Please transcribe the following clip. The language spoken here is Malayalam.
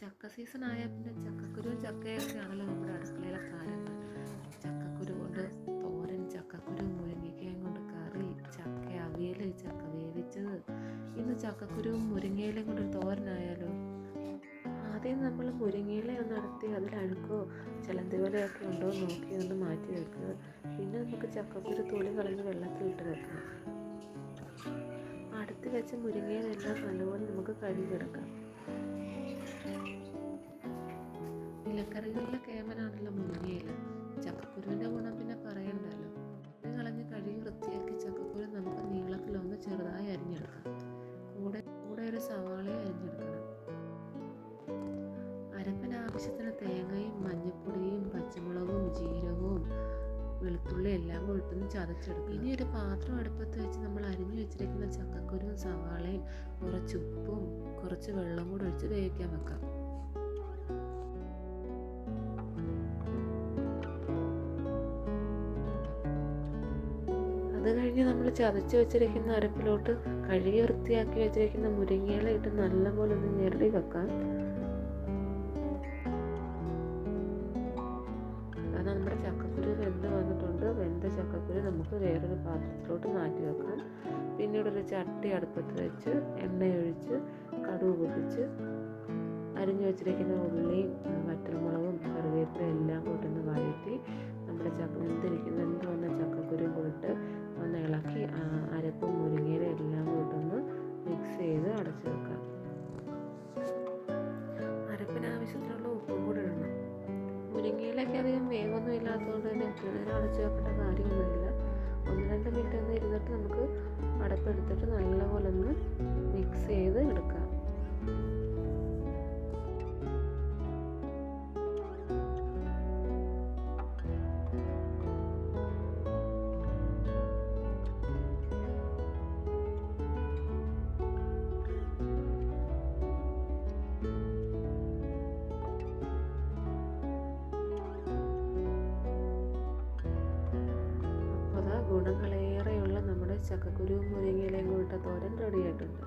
ചക്ക സീസൺ ആയാൽ പിന്നെ ചക്കക്കുരുവും ചക്കയൊക്കെ ആണല്ലോ നമ്മുടെ അടുക്കളയിലെ കാര്യങ്ങൾ ചക്കക്കുരു കൊണ്ട് തോരൻ ചക്കക്കുരു മുരിങ്ങയ്ക്കയും കൊണ്ട് കറി ചക്ക അവിയൽ ചക്ക വേവിച്ചത്. ഇന്ന് ചക്കക്കുരുവും മുരിങ്ങയിലയും കൊണ്ട് തോരനായാലോ? ആദ്യം നമ്മൾ മുരിങ്ങയില ഒന്ന് നടത്തി അതിൽ അഴുക്കോ ചിലന്തി പോലെയൊക്കെ ഉണ്ടോ നോക്കി ഒന്ന് മാറ്റി വെക്കുക. പിന്നെ നമുക്ക് ചക്കക്കുരു തൊലി കളഞ്ഞ് വെള്ളത്തിൽ ഇട്ട് വെക്കാം അടുത്ത് വെച്ച മുരിങ്ങയിലെല്ലാം നല്ലപോലെ നമുക്ക് കഴുകിയെടുക്കാം. ഇലക്കറികളിലെ കേമനാണല്ലോ മുരിങ്ങയില ചക്കക്കുരുവിന്റെ ഗുണം പിന്നെ പറയണ്ടല്ലോ. കളഞ്ഞ് കഴുകി വൃത്തിയാക്കി ചക്കക്കുരു നമുക്ക് നീളത്തിലൊന്ന് ചെറുതായി അരിഞ്ഞെടുക്കാം. കൂടെ കൂടെ ഒരു സവാളയും അരിഞ്ഞെടുക്കണം. അരപ്പിന് ആവശ്യത്തിന് തേങ്ങയും മഞ്ഞൾപ്പൊടിയും പച്ചമുളകും ജീരകവും വെളുത്തുള്ളി എല്ലാം ഇട്ടൊന്ന് ചതച്ചെടുക്കും ഇനി ഒരു പാത്രം അടുപ്പത്ത് വെച്ച് നമ്മൾ അരിഞ്ഞു വെച്ചിരിക്കുന്ന ചക്കക്കുരുവും സവാളയും കുറച്ച് ഉപ്പും കുറച്ച് വെള്ളം കൂടെ ഒഴിച്ച് വേവിക്കാൻ വെക്കാം. അത് കഴിഞ്ഞ് നമ്മൾ ചതച്ച് വെച്ചിരിക്കുന്ന അരപ്പിലോട്ട് കഴുകി വൃത്തിയാക്കി വെച്ചിരിക്കുന്ന മുരിങ്ങയില ഇട്ട് നല്ലപോലെ ഒന്ന് ഞെരടി വെക്കാം. വെന്ത് വന്നിട്ടുണ്ട്. വെന്ത ചക്കക്കുരു നമുക്ക് വേറൊരു പാത്രത്തിലോട്ട് മാറ്റി വെക്കാം. പിന്നീട് ഒരു ചട്ടി അടുപ്പത്ത് വെച്ച് എണ്ണയൊഴിച്ച് കടുക് പൊട്ടിച്ച് അരിഞ്ഞു വെച്ചിരിക്കുന്ന ഉള്ളിയും വറ്റൽമുളകും കറിവേപ്പിലയും എല്ലാം കൂട്ടൊന്ന് വഴറ്റി നമ്മുടെ ചക്ക വെന്തിരിക്കുന്ന. വെന്ത് വന്ന ചക്കക്കുരും കൂടിട്ട് മുരിങ്ങയിലൊക്കെ അധികം വേവൊന്നും ഇല്ലാത്തതുകൊണ്ട് തന്നെ ഒത്തിരി നേരം അടച്ചു വെക്കേണ്ട കാര്യമൊന്നുമില്ല. ഒന്ന് രണ്ട് മിനിറ്റ് ഒന്ന് ഇരുന്നിട്ട് നമുക്ക് അടപ്പെടുത്തിട്ട് നല്ലപോലെ ഗുണങ്ങളേറെയുള്ള നമ്മുടെ ചക്കക്കുരു മുരിങ്ങയിലയും കൂട്ട തോരൻ റെഡി ആയിട്ടുണ്ട്